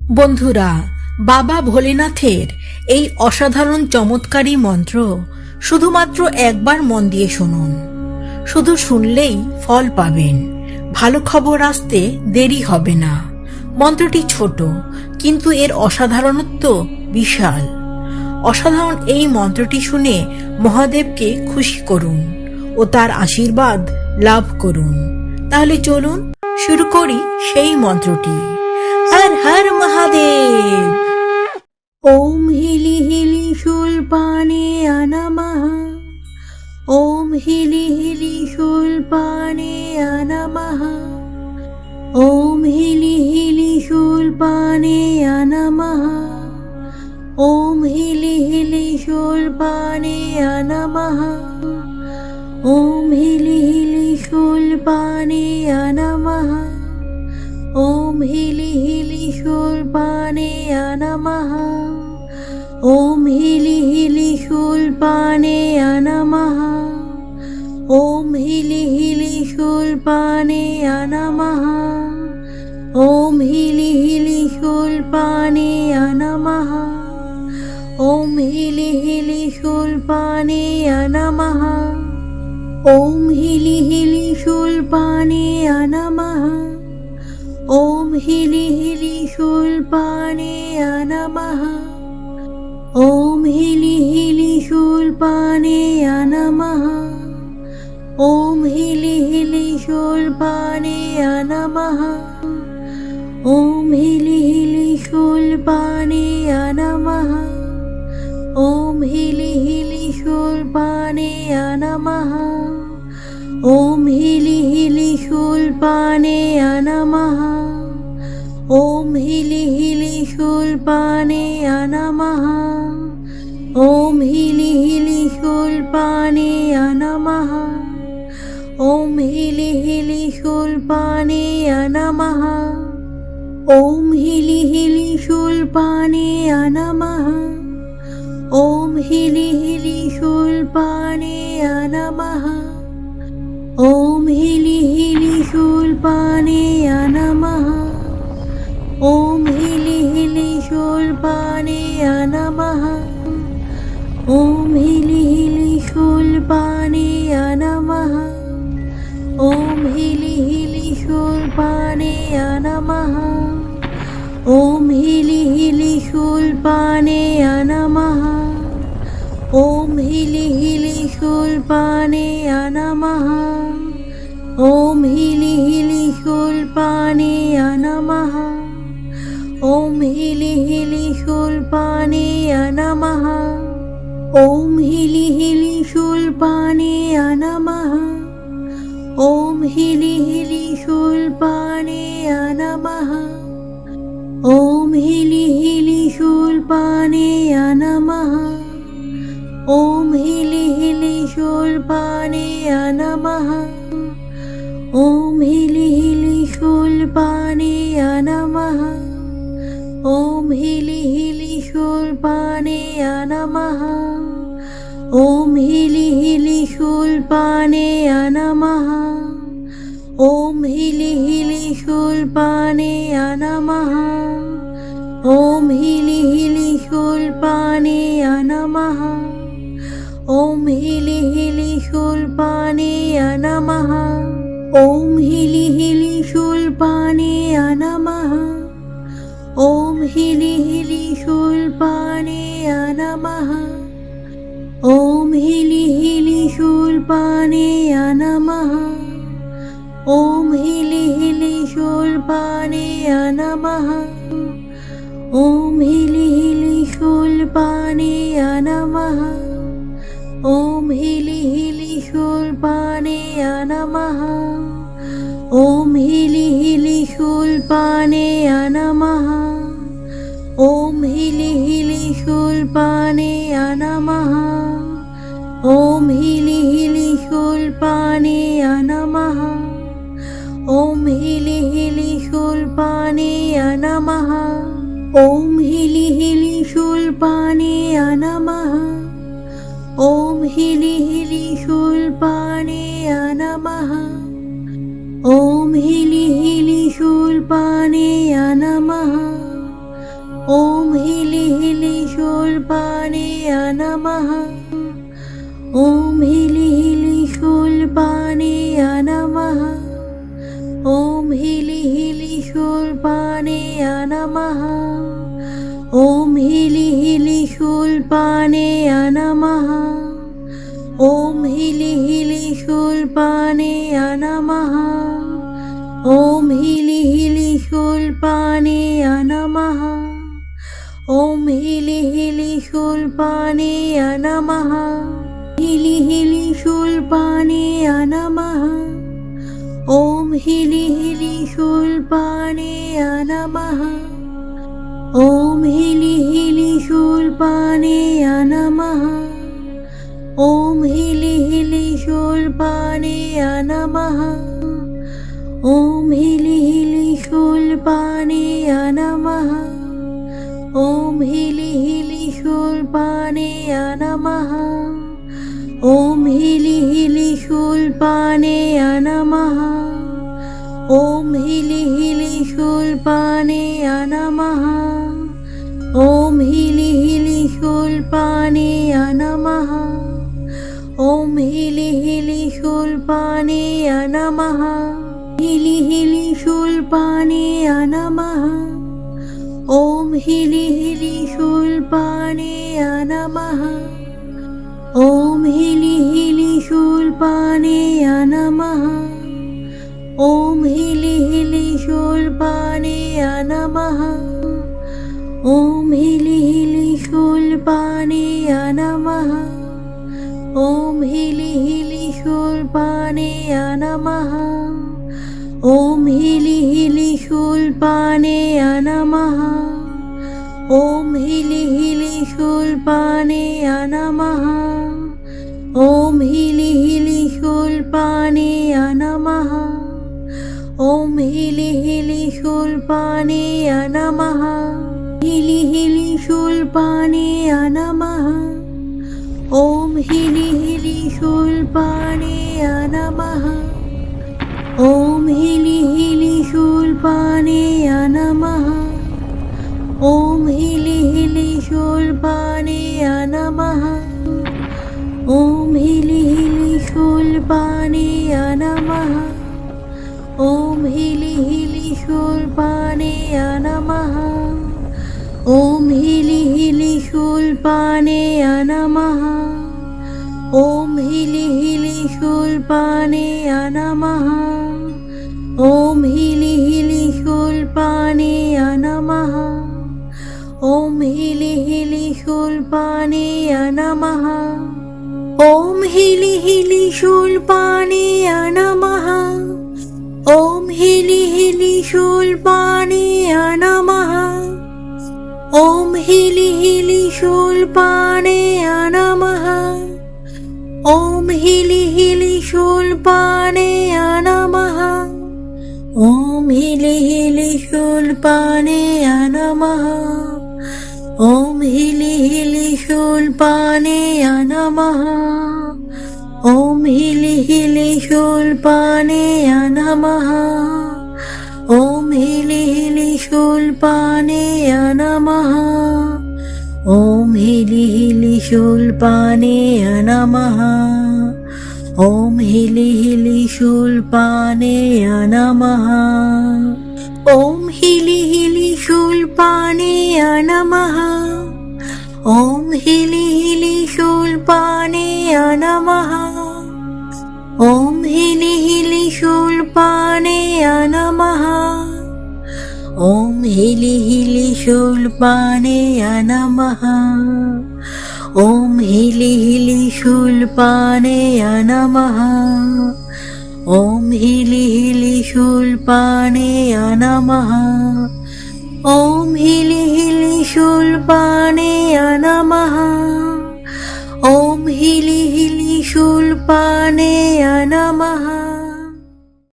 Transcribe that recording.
বন্ধুরা, বাবা ভোলেনাথের এই অসাধারণ চমৎকারী মন্ত্র শুধুমাত্র একবার মন দিয়ে শুনুন। শুধু শুনলেই ফল পাবেন। ভালো খবর আসতে দেরি হবে না। মন্ত্রটি ছোট, কিন্তু এর অসাধারণত্ব বিশাল। অসাধারণ এই মন্ত্রটি শুনে মহাদেবকে খুশি করুন ও তার আশীর্বাদ লাভ করুন। তাহলে চলুন, শুরু করি সেই মন্ত্রটি। হর হর মহাদেব। ওম হিলি হিলি শুল পানে অনমহ ওম হিলি হিলি শুল অনমহ ওম হিলি হিলি শুল পানে অনমহ ওম হিলি হিলি শুল পানে অনমহ ওম হিলি হিলি শুল অনমহ ॐ हि लिहि পানে আনামাহা ওম হিলি হিলি পানে আনামাহা ওম হিলি হিলি পানে আনামাহা ওম হিলি হিলি পানে আনামাহা ওম হিলি হিলি হুল পানে আনামাহা ওম হিলি হিলি হুল পানে আনামাহা ওম হিলি হিলি शूल्पाने नमः ॐ हिलि हिलि शूल्पाने नमः ॐ हिलि हिलि शूल्पाने नमः ॐ हिलि हिलि शूल्पाने नमः ॐ हिलि हिलि शूल्पाने नमः ॐ हिलि हिलि शूल्पाने नमः य नमः ॐ हिलि हिलि शूल्पानेय नमः ॐ हिलि हिलि शूल्पानेय नमः ॐ हिलि हिलि शूल्पाने শুলপানেয়া নমঃ ওম হিলি হিলি শুলপানেয়া নমঃ ওম হিলি হিলি শুলপানেয়া নমঃ ওম হিলি হিলি শুলপানেয়া নমঃ ওম হিলি হিলি শুলপানে নমঃ ওম হিলি হিলি শুলপানেয়া নমঃ ওম হিলি হিলি शूर्पाणेय नमः ॐ हिलि हिलि शूर्पाणेय नमः ॐ हिलि हिलि शूर्पाणेय नमः ॐ हिलि हिलि शूर्पाणेय नमः ॐ हिलि हिलि शूर्पाणेय नमः ॐ हिलि हिलि शूर्पाणेय नमः ॐ हि ओम हिलि हिलि शूल्पानेय नमः ॐ हिलि हिलि शूल्पानेय नमः ॐ हिलि हिलि शूल्पानेय नमः ॐ हिलि हिलि शूल्पानेय नमः ॐ हिलि हिलि शूल्पानेय नमः ॐ हिलि हिलि शूल्पानेय नमः শুল পানে আনামাহা ওম হিলি হিলি শুল পানে আনামাহা ওম হিলি হিলি শুল পানে আনামাহা ওম হিলি হিলি শুল পানে আনামাহা ওম হিলি হিলি শুল পানে আনামাহা ওম হিলি হিলি শুল পানে আনামাহা ওম হিলি ॐ हिलि हिलि शूल्पानेय नमः ॐ हिलि हिलि शूल्पानेय नमः ॐ हिलि हिलि शूल्पानेय नमः ॐ हिलि हिलि शूल्पानेय नमः ॐ हिलि हिलि शूल्पानेय नमः ॐ हिलि हिलि शूल्पानेय नमः হিলিহুল পানে আনামাহা, হিলি হিলি শুল আনামাহা। ওম হিলি হিলি শুলপানে আনামাহা, ওম হিলি হিলি শুল পানে शूल्पानेय नमः ॐ हिलि हिलि शूल्पानेय नमः ॐ हिलि हिलि शूल्पानेय नमः ॐ हिलि हिलि शूल्पानेय नमः ॐ हिलि हिलि शूल्पानेय नमः हिलि हिलि शूल्पानेय नमः ॐ हिलि हिलि शूल्पानेय नमः ॐ हिलि हिलि शूल्पानेय नमः ॐ हिलि हिलि शूल्पानेय नमः ॐ हिलि हिलि शूल्पानेय नमः ॐ हिलि हिलि शूल्पानेय नमः ॐ हिलि हिलि शूल्पानेय नमः ॐ हिलि হিলি হিলি শুল্পানে আনামাহা হিলি হিলি শুল্পানে আনামাহা। ওম হিলি হিলি শুল্পানে আনামাহা, ওম হিলি হিলি শুল্পানে আনামাহা। ওম হিলি হিলি শুল্পানে আনামাহা, ওম হিলি হিলি শুল্পানে আনামাহা। ওম হিলি हिलि हिलि शूल्पानेय नमः ॐ हिलि हिलि शूल्पानेय नमः ॐ हिलि हिलि शूल्पानेय नमः ॐ हिलि हिलि शूल्पानेय नमः ॐ हिलि हिलि शूल्पानेय नमः ॐ हिलि हिलि शूल्पानेय शूल्पानेय नमः ॐ हिलि हिलि शूल्पानेय नमः ॐ हिलि हिलि शूल्पानेय नमः ॐ हिलि हिलि शूल्पानेय नमः ॐ हिलि हिलि शूल्पानेय नमः ॐ हिलि हिलि शूल्पानेय नमः ॐ हिलि हिलि शूल्पानेय नमः ॐ हिलि हिलि शूल्पानेय नमः ॐ हिलि हिलि शूल्पानेय नमः ॐ हिलि हिलि शूल्पानेय नमः ॐ हिलि हिलि शूल्पानेय नमः शूल्पानेय नमः ॐ हिलि हिलि शूल्पानेय नमः ॐ हिलि हिलि शूल्पानेय नमः ॐ हिलि हिलि शूल्पानेय नमः